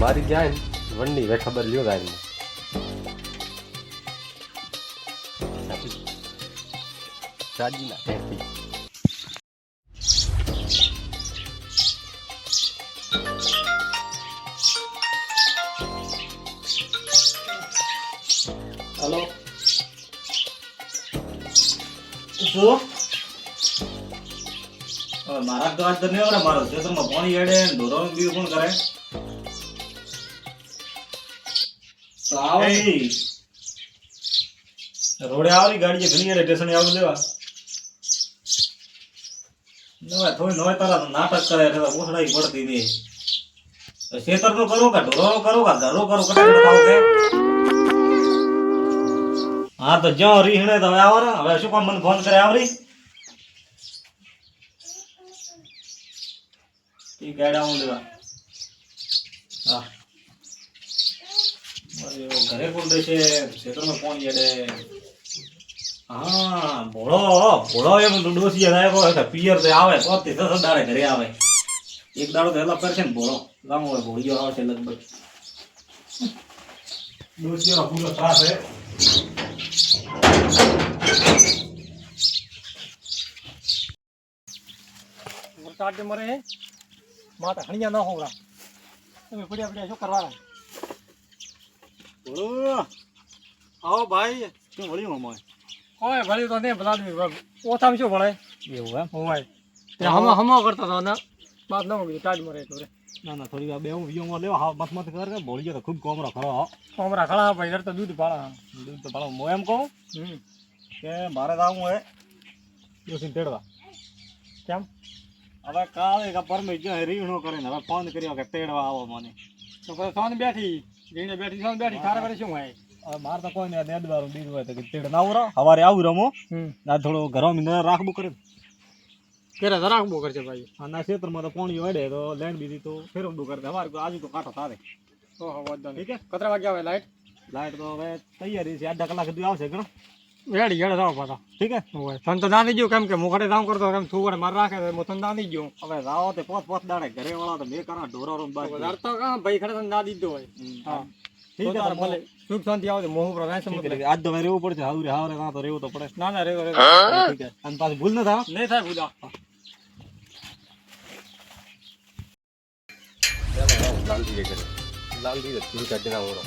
મારી જાય ને વંડી વે ખબર લ્યો ગાડી ને કહેતી હલો. શું? મારા તો આજ તો નહીં મારો ખેતરમાં પાણી એડે ધોરણ બી કોણ કરે? આવો. એ. રોડે આવરી જે ઘણી સ્ટેશને આવું લેવા. નવાય થોડી, નવાય તારા નાટક કરે છે ઓસડાઈ પડતી નહીં. ખેતરનું કરો કે ઢોરાનું કરું કે કા કરું કે? હા, તો જ્યાં રીહણે તો હવે આવો ને. હવે શું કામ મને ફોન કરે, આવરી? ઈ ગાડા હું લેવા. હા. ઘરે કોણ દેશે નો ફોન યેડે હા ભોળો ભોળો એમ ડોસી આવ્યો કે પિયર તો આવે તો તે દસ દાડે ઘરે આવે. એક દાડો તો હેલા કરશે ને ભોળો ગામ હોય આવે આવશે લગભગ. ડોસીઓનો પૂરો ત્રાસ છે વરસાદ મરે માતા હણિયા ના હોવરા. તમે પડ્યા પડ્યા શું કરવાના? ભોળો આવો ભાઈ. શું વળ્યું અમારે ઓય ભલે તો નહીં ભલા ઓથામ શું ભળે એવું એમ? હોય તે હમો હમો કરતા હતા ને? બાદ ન મળી ટાજ મરે એટલે ના ના થોડી વાર બે હું વિયોમાં લેવા હા મત મત કરે કે ભોળિયો તો ખૂબ કોમરા ખરો કોમરા ખળા ભાઈ તો દૂધ પાળા દૂધ તો હું એમ કહું કે મારે તો આવું હે ડોસીને તેડવા. કેમ? હવે કાલે પરમે જો રીવણો કરીને હવે ફોન કર્યો કે તેડવા આવો મને. તો પછી બેઠી. બેઠી બેઠી તારા ઘરે શું હોય? મારે તો કોઈ ને દેદવાનું બીજું હોય તો કે તેડ ના આવું રહો સવારે આવું રમો. ના થોડું ઘરમાં મિનર રાખવું કરે કેરે તો બહુ કરશે ભાઈ. આના ક્ષેત્રમાં તો પાણી વડે તો લેન્ડ બીજી તો ફેરવડું કરે. અમારે આજુ તો કાંટો તારે ઓહો વાંધો નહીં. કતરા વાગ્યા આવે લાઈટ લાઈટ તો હવે તૈયારી છે. અડધા કલાક સુધી આવશે ઘણો રેડી હેડે રાવ પાછા. ઠીક હે? હોય તન તો ના નહીં કેમ કે મોખડે રામ કરતો કેમ થુવડે માર રાખે તો હું તન ના નહીં હવે રાવ તે પોત પોત દાડે ઘરે વાળા તો મેં કરા ઢોરો રૂમ બાદ ડરતો કા? ભાઈ ખડે તન ના દીધો હોય. હા. ઠીક હે ભલે. સુખ શાંતિ આવે મોહ પર રાય સમજ. આજ તો રહેવું પડશે. હાવરે હાવરે ના તો રહેવું તો પડે. ના ના રે રે ઠીક હે. અને પાછું ભૂલ ન થાય નહીં થાય ભૂલા લાલ ધીરે લાલ ધીરે તું કાઢી ના ઓરો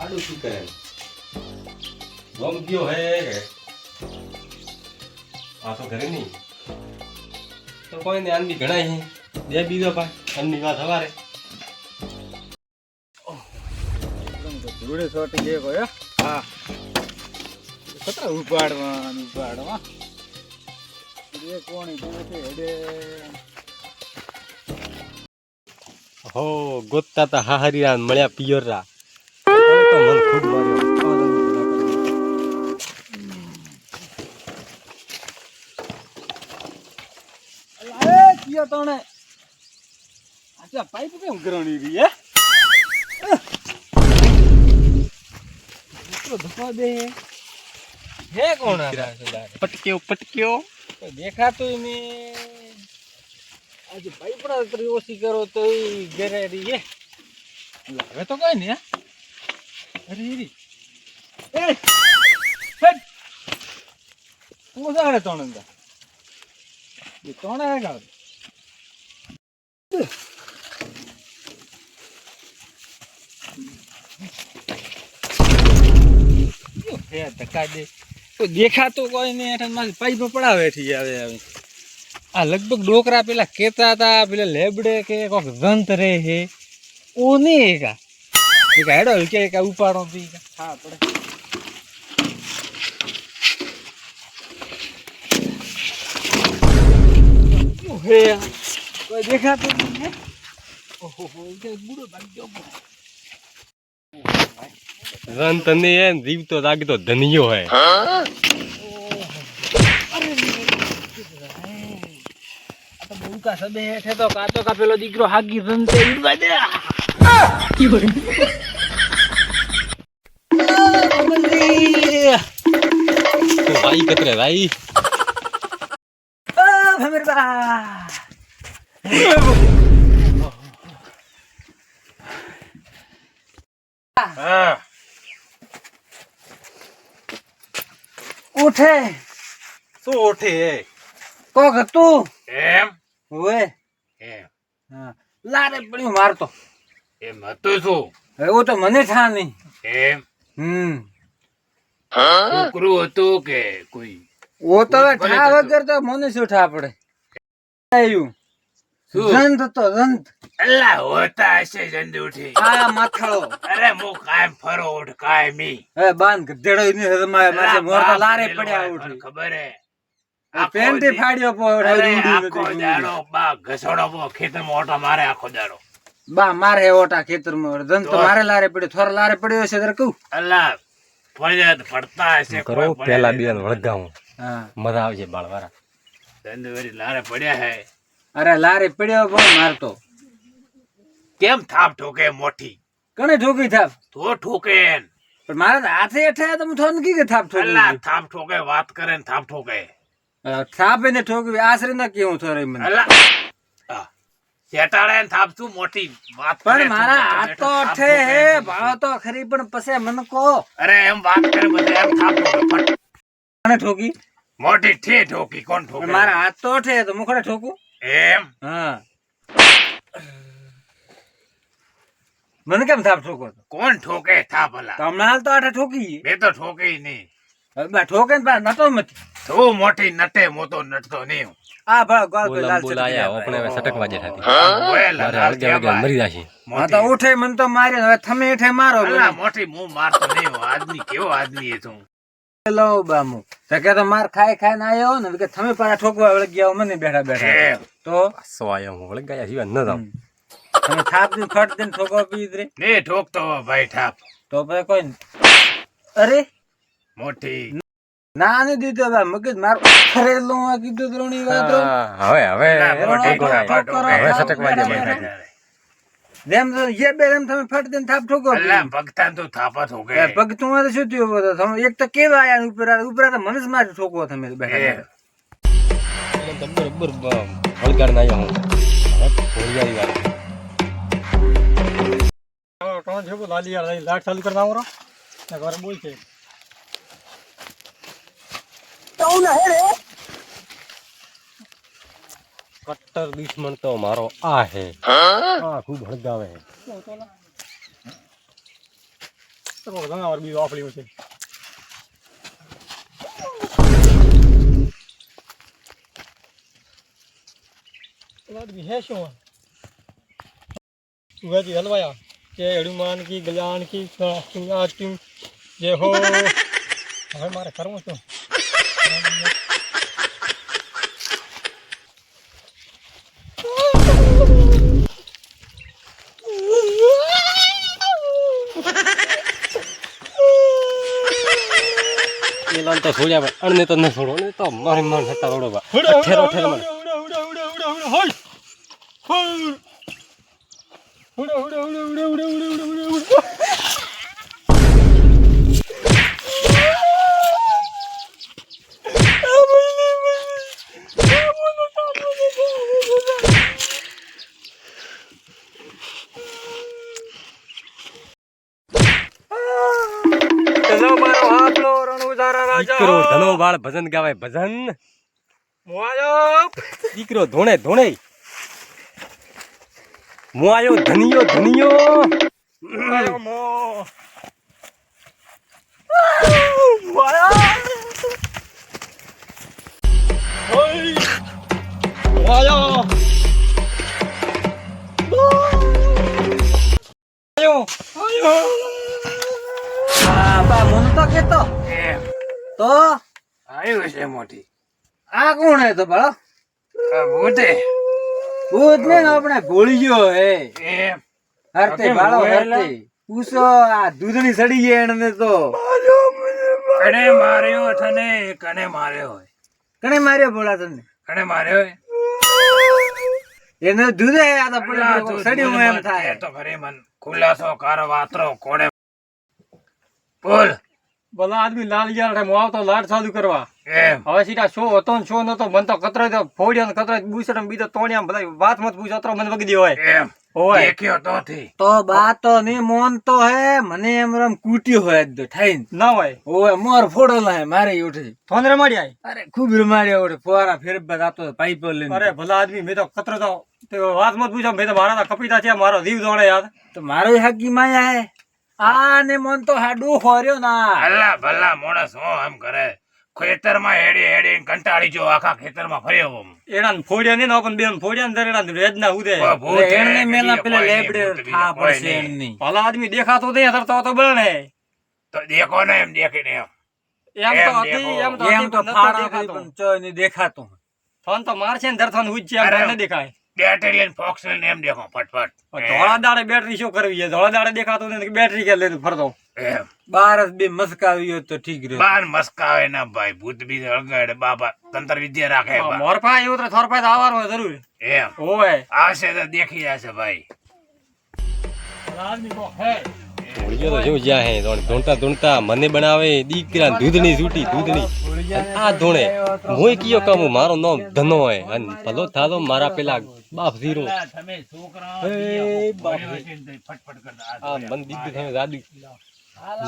આડું શું કરે? ગમ ગયો હે. કે આ તો ઘરે નહીં. તો કોઈ ને આનની ઘણા હે. બે બીજો પા અનની વાત હવારે. ધૂળે સોટી જે કોઈ હા. સતરા ઉપાડવાનું ઉપાડવા એ કોણી જોવે હેડે. હો ગોતતા તા હાહરીરા મળ્યા પિયરરા. તો મન ખૂબ માર્યો. અરે કિયો તણે આચા પાઇપ કેમ કરણી રી હે મિત્રો ધપા દે હે કોણ પટક્યો. પટક્યો દેખાતું ને આજે પાઇપડા તરી ઓછી કરો તો ઈ ઘરે રી હે હવે તો કઈ ને અરે એ, હેડ. જાણે તણંદા ધક્કા દે તો દેખાતો કોઈ પડાવે થી આવે આવે આ લગભગ ડોકરા પેલા કેતા હતા, પેલા લેબડે કે કોક ગંત રે હે ઓ નહીં કા એ કા હેડો કે કા ઉપાડો પી હા પડે. ઓહે કોઈ દેખાતું નહીં હે? ઓહો હો કે બુડો ભાગ રન તને એ જીવ તો ધનિયો હે. તો સબે હેઠે તો કાચો કા પેલો દીકરો હાગી રનતે ઉડવા દે. भाई कितने भाई ઉઠે શું ઉઠે કોક હતું એમ હોય એમ હા લારે પડ્યું મારતો એમ હતું શું એવું તો મને થા નહીં એમ હમ છોકરું હતું કે કોઈ? ઓ તો ઠા. વગર તો મને શું ઠા પડે. આવ્યું? જંત હતો જંત અલ્લા હોતા હશે જલ્દી ઉઠી. આ માથાળો. અરે હું કાયમ ફરો ઉઠ કાયમી. એ બાંધ ગધેડો નહીં મારે માથે મોર તો લારે પડ્યા ઉઠ. ખબર હે. આ પેન્ટી ફાડ્યો પો આખો દાડો બા ઘસડો પો ખેતર ઓટો મારે આખો દાડો. બા મારે ઓટા ખેતરમાં જંત તો તો? મારે લારે પડ્યો થોર લારે પડ્યો છે તર કહું. અલ્લા પડ્યા પડતા હશે કરો? પેલા નહીં. બે વળગાવું. મજા આવશે બાળવાળા ધંધોરી લારે પડ્યા હે. અરે લારે પડ્યો પણ મારતો કેમ થાપ ઠોકે મોઠી કણે ઠોકી થાપ? તો ઠોકે પણ મારા હાથે હેઠે તો હું થોન કી કે થાપ અલ્લા થાપ ઠોકે વાત કરે ને થાપ ઠોકે. થાપ એને ઠોકવી આશરે ના કેવું થોરે મને. અલ્લા આ, શેટાળે ને થાપ શું મોટી. વાત પણ મારા હાથ તો બેઠો થાપ ઠે ઠોકે હે. ભાવ તો ખરી પણ પછી મને કહો. અરે એમ વાત કરે બધે એમ થાપ ઠોકે ફટ. કને ઠોકી? મોટી ઠે ઠોકી કોણ ઠોકે? મારા હાથ તો ઠે તો મુખડે ઠોકું? એમ? હા. મને કેમ થાપ ઠોકો કોણ ઠોકે થાપ અલા તમને હાલ તો આઠે ઠોકી. મેં તો ઠોકી નહીં. હવે બા ઠોકે ને પા નતો મત. તો મોટી નટે મોતો નટતો નહીં આ ભાવ ગોલ કોઈ લાલ બોલાયા આપણે હવે સટક વાજે થતી મારે હળગે કેવાય. મરી જાશે. હા તો ઉઠે મન તો માર્યો હવે તમે હેઠે મારો અલા મોટી હું મારતો નહીં હું આદમી કેવો આદમી એ તું? લો બામુ. તો કે તો માર ખાઈ ખાઈને આયો ને કે તમે પાછા ઠોકવા વળી ગયા મને બેઠા બેઠા. તો? સો આયો હું વળગાયા સિવાય ન જાઉં. તમે થાપની ફટ દઈને ઠોકો પી રે. ને ઠોકતો ભાઈ થાપ. તો પછી કોઈ અરે મોટી. ના ને દીધો બા મગજ માર ખરેલું આ કીધું ત્રણી વાત. હવે હવે હવે સટકવા દે ભાઈ. જેમ તો જે બે એમ તમે ફટ દઈને થાપ ઠોકો. ભગતાન તું થાપા ઠોકે એ પગ તમારે શું થયું બધો તમે એક તો કેવા આયા ઉપર? ઉપર તો મનસ માર ઠોકો તમે બેઠા એમ. બેઠા. બરોબર ના આવ્યો હું. હવે ઘોડિયારી વાળી. લાઈટ ચાલુ કરતા આવો ને ઘરે બોલ છે કટ્ટર દુશ્મન તો મારો આ હે. આ ખૂબ હળગાવે હે. તો જનાવર બીજું આપણી છે આદમી હે શું? સુગાજી હલવાયા. કે હનુમાન કી ગજાન કી સિંગાર કી જે હો. હવે મારે કરવું શું? લાલ તો છોડ્યા ભાઈ અણને તો ન છોડો ને તો મારી મન હતા વડો બા ઠેરો ઠેરો મને ચલો બાળ ભજન ગાવે ભજન. મોયો દીકરો ધોણે ધોણે. આયો ધનિયો ધનિયો. મોયો મો. આ કોણ હે તો બળો ભૂતે ભૂત ને આપણે ભૂલિયો હે. એમ. હરતે બાળો? હરતે. પૂછો આ દૂધની સડી ગઈ એને તો. કણે માર્યો તને કણે માર્યો હોય. કણે માર્યો ભોળા તને? કણે માર્યો હોય? એને દૂધે આ તો પડ્યો સડ્યું એમ થાય. તો ખરી મન. ખુલાસો કાર વાતરો કોણે બોલ. ભલા આદમી લાલ ગયા રે હું આવતો લાડ ચાલુ કરવા. એમ. હવે સીધા શો હતો ને શો નતો મન તો કતરો તો ફોડ્યો ને કતરો બુસડ બીજો તોણ્યા ભલા વાત મત પૂછો અતરો મને વગી દે હોય. એમ. હોય. તો થી. તો બા તો નહીં મોનતો હે મને એમ રમ કૂટ્યો હોય જ ઠાઈન. ના હોય. ઓય મોર ફોડેલા હે મારે ઉઠી. થોન રમાડી આય. અરે ખૂબ રમાડ્યા ઉઠે ફોરા ફેરબત આપતો પાઇપ લઈને. અરે ભલા આદમી મેં તો કતરો તો તે વાત મત પૂછો મેં તો મારા કપિતા છે મારો જીવ દોડે યાર. તો મારો હાકી માયા હે. આ ને મન તો હાડું હોર્યો ના. ભલા ભલા મોણસ હું એમ કરે. ખેતરમાં હેડી હેડી કંટાળી જો આખા ખેતરમાં ફર્યો. એના ફોડ્યા નહીં ને પણ બેન ફોડ્યા ને એના વેદના ઉદે. કે મેલા પેલા લેબડે થા પડશે એની એમની. ભલા આદમી દેખાતો નહીં અતર તો બળને તો દેખો ને એમ દેખીને એમ. એમ તો હતી એમ તો એમ તો ફાડા દેખાતો. પણ ચોય નહીં દેખાતું. ફોન તો મારશે ને ધરથોન હુજ છે એમ ન દેખાય. બેટરી લઈને ફોક્સ લઈને એમ દેખો ફટફટ ધોળા દાડે બેટરી શું કરવી છે? ધોળા દાડે દેખાતો નથી બેટરી કે લઈને ફરતો? બાર બે હોય તો ઠીક રહે બાર મસ્કાવે ના ભાઈ ભૂત બી અળગાડે બાપા તંત્ર વિદ્યા રાખે મોરફા એવું તો થોરફા તો આવવાનું હોય જરૂર. એમ. હોય આવશે તો દેખી જશે ભાઈ. ભોળિયો તો શું જ્યાં હે ધોણ- ધૂણતા ધૂણતા મને બનાવે દીકરા દૂધની છૂટી દૂધની. આ ધોણે હું કયો કામ મારો નામ ધનો હે. અને ભલો થાતો મારા પેલા બાપ ઝીરો. તમે છોકરા એ બાપ. ફટફટ કરતા. આ મન દીધું તમે દાદુ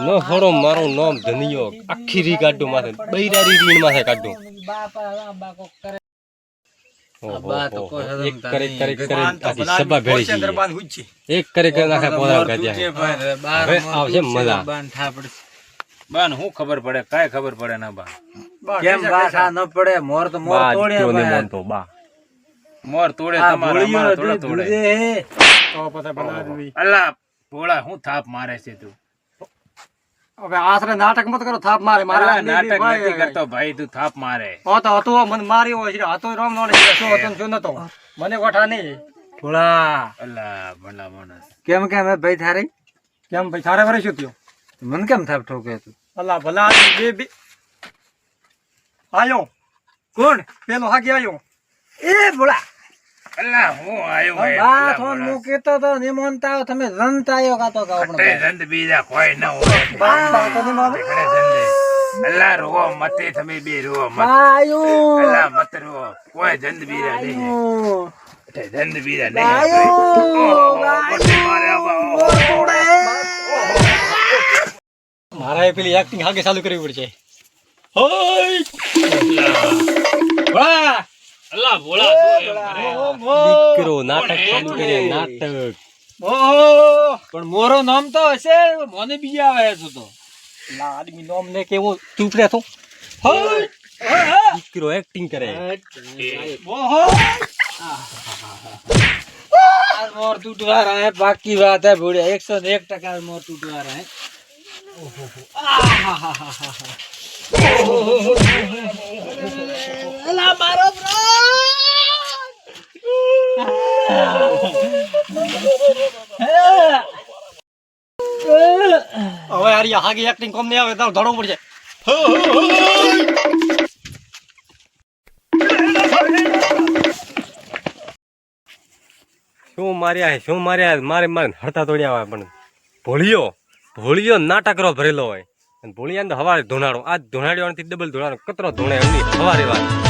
ન છોડો મારું નામ ધનિયો. આખી રી કાઢો માથે. બૈરારી રીણ માથે કાઢો. કરે. એક કરે કરે. નાખે હવે આવશે મજા. બાન હું ખબર પડે? કાય ખબર પડે ના બા કેમ કેસા, બા ન પડે? મોર તો મોર. માનતો બા. મોર તોડે તમારા અમારા થોડા તોડે. તો પછી ભલા આદમી. અલ્લા ભોળા હું થાપ મારે છે તું? હવે આશરે નાટક મત કરો થાપ મારે. મારે નાટક ભાઈ, નથી કરતો ભાઈ તું થાપ મારે. હા તો હતો મને માર્યો હોય છે. હતો રામ નો શું હતો શું નતો? મને વઠા નહીં. ભોળા. અલ્લા ભલા માણસ. કેમ કેમ ભાઈ થારે? કેમ ભાઈ તારે વરે શું થયું? મને કેમ થાપ ઠોકે તું? અલ્લા ભલા બે બે. આયો. કોણ? પેલો હાકી આયો. એ ભોળા. અલ્લા હું આયો હે બા થોન. હું કેતો તો નિમંતા આવો તમે રંત આયો કાતો કાવ તે ધંધ બીજા કોઈ ન હોય. બા બા તો નિમંત અલ્લા રો મતે તમે બે રો મત. આયો. અલ્લા મત રો કોઈ જંદ બીજા નહીં તે ધંધ બીજા નહીં આયો. મારે પેલી એક્ટિંગ આગે ચાલુ કરવી પડશે. હોય ભોળા અલા ભોળા દીકરો નાટક ચાલુ કરે નાટક. ઓહો પણ મોરો નામ તો હશે મને બીજે આવે છે તો. લા આદમી નામ ને કેવો ચૂપ રહે તો દીકરો એક્ટિંગ કરે. ઓહો મોર તૂટવા રહા હે બાકી વાત હે ભોળ્યા એકસો ને એક ટકા મોર તૂટવા રહા હે. ઓહો ઓહો અલા મારો બ્રો હવે યાર ઈ એક્ટિંગ કોમ નહીં આવે તો ધડો પડશે. શું માર્યા શું માર્યા મારે મારે હડતા તોડ્યા હોય, પણ ભોળિયો ભોળિયો નાટકરો ભરેલો હોય. અને ભોળિયા હવારે ધોનાડો આ ધોનાડ્યો ડબલ ધોનાડો કતરો ધોણે એમની હવારે વાત.